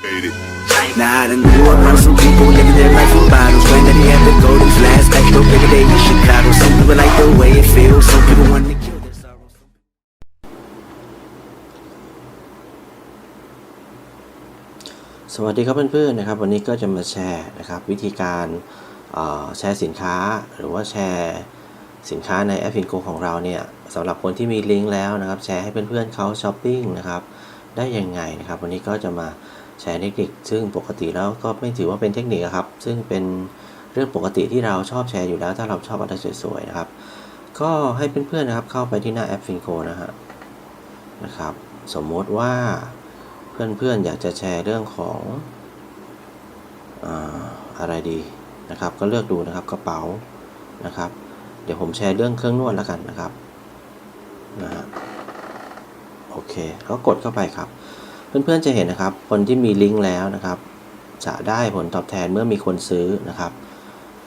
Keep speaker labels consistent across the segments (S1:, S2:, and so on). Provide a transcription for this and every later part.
S1: Nah, I done grew up on some people living their life in bottles. Granddaddy had the goldies last back though bigger day in Chicago. Some people like the way it feels, some people want to kill their sorrows.
S2: สวัสดีครับเพื่อนๆนะครับ วันนี้ก็จะมาแชร์นะครับวิธีการแชร์สินค้าหรือว่าแชร์สินค้าในแอปฟินโกของเราเนี่ยสำหรับคนที่มีลิงก์แล้วนะครับ แชร์ให้เพื่อนๆเขาช้อปปิ้งนะครับได้ยังไงนะครับ วันนี้ก็จะมา แชร์เทคนิค ซึ่งปกติแล้วก็ไม่ถือว่าเป็นเทคนิคครับ ซึ่งเป็นเรื่องปกติที่เราชอบแชร์อยู่แล้ว ถ้าเราชอบอะไรสวยๆนะครับ ก็ให้เพื่อนๆนะครับเข้าไปที่หน้าแอปฟินโกนะฮะนะครับ สมมติว่าเพื่อนๆอยากจะแชร์เรื่องของอะไรดีนะครับ ก็เลือกดูนะครับกระเป๋านะครับ เดี๋ยวผมแชร์เรื่องเครื่องนวดแล้วกันนะครับนะฮะโอเคก็กดเข้าไปครับ เพื่อนๆจะเห็นนะครับ คนที่มีลิงก์แล้วนะครับ จะได้ผลตอบแทนเมื่อมีคนซื้อนะครับ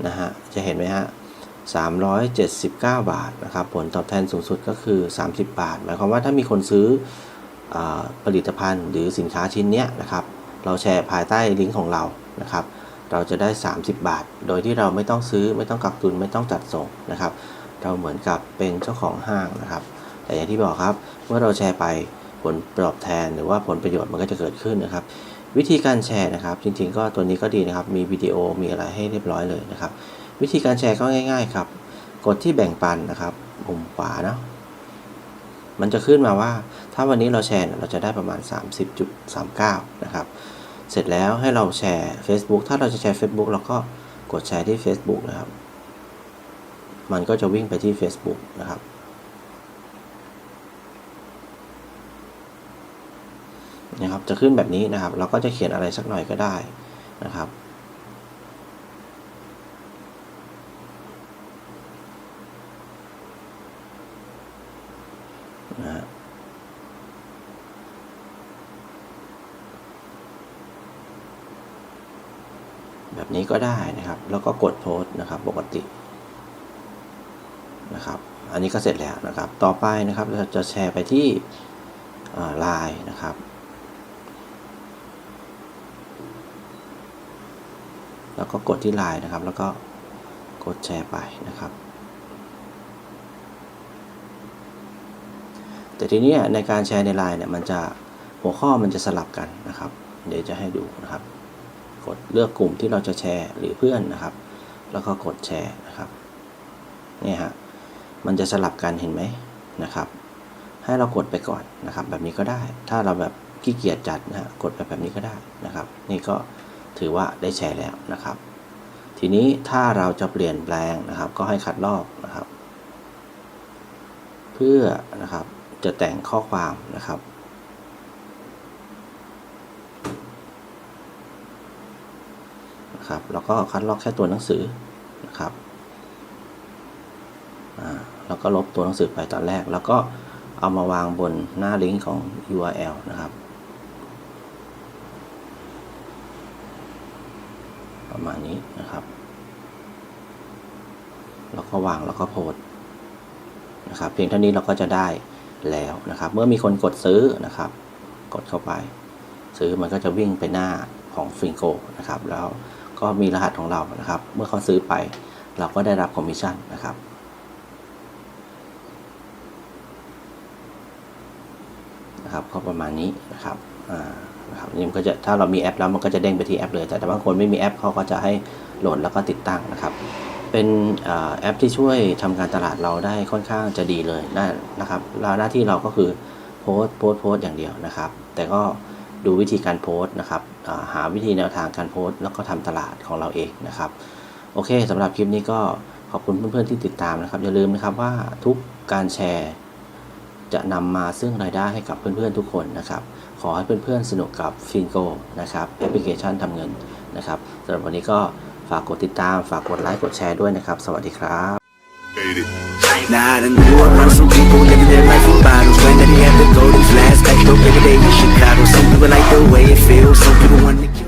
S2: นะฮะจะเห็นไหมฮะ379 บาทนะครับผลตอบแทนสูงสุดก็คือ 30 บาท หมายความว่าถ้ามีคนซื้ออผลิตภัณฑ์หรือสินค้าชิ้นเนี้ยนะครับเราแชร์ภายใต้ลิงก์ของเรานะครับ เราจะได้ 30 บาท โดยที่เราไม่ต้องซื้อไม่ต้องกักตุนไม่ต้องจัดส่งนะครับ เราเหมือนกับเป็นเจ้าของห้างนะครับ แต่อย่างที่บอกครับ เมื่อเราแชร์ไป ผลตอบแทนหรือว่าผลประโยชน์มันก็จะเกิดขึ้นนะครับ วิธีการแชร์นะครับ จริงๆ ก็ตัวนี้ก็ดีนะครับ มีวิดีโอมีอะไรให้เรียบร้อยเลยนะครับ วิธีการแชร์ก็ง่ายๆครับ กดที่แบ่งปันนะครับมุมขวาเนาะมันจะขึ้นมาว่าถ้าวันนี้เราแชร์เนี่ยเราจะได้ประมาณ 30.39 นะครับ เสร็จแล้วให้เราแชร์ Facebook ถ้าเราจะแชร์ Facebook เราก็กดแชร์ที่ Facebook นะครับ มันก็จะวิ่งไปที่ Facebook นะครับ นะครับ จะขึ้นแบบนี้นะครับ เราก็จะเขียนอะไรสักหน่อยก็ได้นะครับ นะแบบนี้ก็ได้นะครับ แล้วก็กดโพสนะครับ ปกตินะครับ อันนี้ก็เสร็จแล้วนะครับ ต่อไปนะครับ เราจะแชร์ไปที่ไลน์นะครับ แล้วก็กดที่ไลน์นะครับ แล้วก็กดแชร์ไปนะครับ แต่ทีนี้ในการแชร์ในไลน์เนี่ยมันจะหัวข้อมันจะสลับกันนะครับ เดี๋ยวจะให้ดูนะครับ กดเลือกกลุ่มที่เราจะแชร์หรือเพื่อนนะครับ แล้วก็กดแชร์นะครับนี่ฮะมันจะสลับกันเห็นไหมนะครับ ให้เรากดไปก่อนนะครับ แบบนี้ก็ได้ ถ้าเราแบบขี้เกียจจัดนะฮะกดไปแบบนี้ก็ได้นะครับ นี่ก็ ถือว่าได้แชร์แล้วนะครับ ทีนี้ถ้าเราจะเปลี่ยนแปลงนะครับ ก็ให้คัดลอกนะครับ เพื่อนะครับจะแต่งข้อความนะครับ นะครับ แล้วก็คัดลอกแค่ตัวหนังสือนะครับแล้วก็ลบตัวหนังสือไปตอนแรก แล้วก็เอามาวางบนหน้าลิงก์ของ URL นะครับ ประมาณนี้นะครับ แล้วก็วางแล้วก็โพสนะครับ เพียงเท่านี้เราก็จะได้แล้วนะครับ เมื่อมีคนกดซื้อนะครับ กดเข้าไป ซื้อมันก็จะวิ่งไปหน้าของฟิงโกนะครับ แล้วก็มีรหัสของเรานะครับ เมื่อเขาซื้อไป เราก็ได้รับคอมมิชชั่นนะครับ นะครับก็ประมาณนี้นะครับอ่านะครับนี่มันก็จะถ้าเรามีแอปแล้วมันก็จะเด้งไปที่แอปเลย แต่ถ้าบางคนไม่มีแอปเขาก็จะให้โหลดแล้วก็ติดตั้งนะครับ เป็นอแอปที่ช่วยทำการตลาดเราได้ค่อนข้างจะดีเลยนะนะครับหน้าที่เราก็คือโพสต์โพสต์โพสต์อย่างเดียวนะครับ แต่ก็ดูวิธีการโพสต์นะครับาหาวิธีแนวทางการโพสต์แล้วก็ทำตลาดของเราเองนะครับ โอเคสำหรับคลิปนี้ก็ขอบคุณเพื่อนๆที่ติดตามนะครับ อย่าลืมนะครับว่าทุกการแชร์ จะนำมาซึ่งรายได้ให้กับเพื่อนๆทุกคนนะครับ ขอให้เพื่อนๆสนุกกับฟินโกนะครับแอปพลิเคชันทำเงินนะครับสำหรับวันนี้ก็ฝากกดติดตามฝากกดไลค์กดแชร์ด้วยนะครับ สวัสดีครับ
S1: Nah, I done grew up on some people living their life in bottles. Granddaddy had the goldies last back though bigger day in Chicago. Some people like the way it feels, some people want to